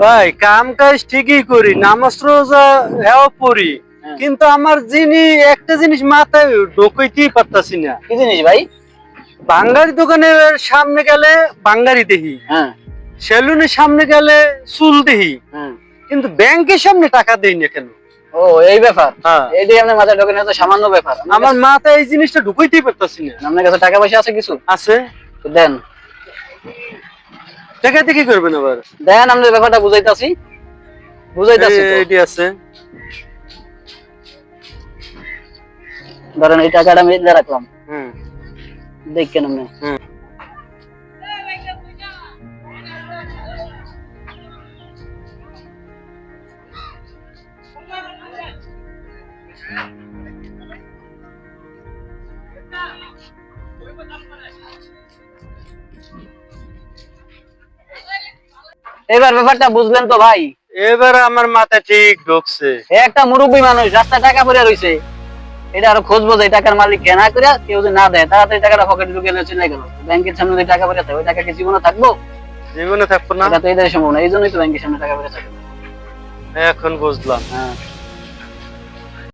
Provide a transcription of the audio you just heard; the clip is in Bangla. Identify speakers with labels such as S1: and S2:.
S1: ভাই কাম কাজ ঠিকই করি নামাজ রোজা হ্যাঁ পড়ি
S2: হ্যাঁ।
S1: কিন্তু আমার যিনি একটা জিনিস মাথায় ঢোকাইতেই পারতাছি না।
S2: কি জিনিস ভাই?
S1: বাঙ্গারি দোকানের সামনে গেলে বাঙ্গারি দেখি
S2: হ্যাঁ।
S1: সেলুনের সামনে গেলে চুল দেখি
S2: হ্যাঁ।
S1: কিন্তু ব্যাংকের সামনে টাকা দেই না কেন?
S2: ও এই ব্যাপার? এটাই আপনার মাথায় ঢোকে না তো সামান্য ব্যাপার।
S1: আমার মাথায় এই জিনিসটা ঢুকাইতেই পারতাছি না।
S2: আপনার কাছে টাকা পয়সা আছে কিছু?
S1: আছে।
S2: দেন।
S1: টাকাতে কি করবেন আবার।
S2: দেন আপনার ব্যাপারটা বুঝাইতাছি। বুঝাইতাছি।
S1: এটি আছে।
S2: ধরেন এই টাকাটা আমি দিয়ে রাখলাম।
S1: হুম।
S2: দেখেন আপনি।
S1: হুম।
S2: এবার ব্যাপারটা বুঝলেন তো ভাই?
S1: এবার আমার মাথা ঠিক ঢুকছে।
S2: একটা মুরব্বী মানুষ রাস্তা টাকা পড়ে রইছে। এটা আরও খোঁজবো যে টাকার মালিক কেনা করে কেউ যদি না দেয় তাড়াতাড়ি টাকাটা পকেটে ঢুকে নিয়ে চলে গেল ব্যাংকের সামনে যদি টাকা পড়ে থাকে ওই টাকা কি জীবনে থাকব?
S1: জীবনে থাকব না।
S2: এটা তো এদের সম্ভব না এই জন্যই তো ব্যাংকের সামনে টাকা পড়ে থাকে।
S1: এখন বুঝলাম।
S2: হ্যাঁ।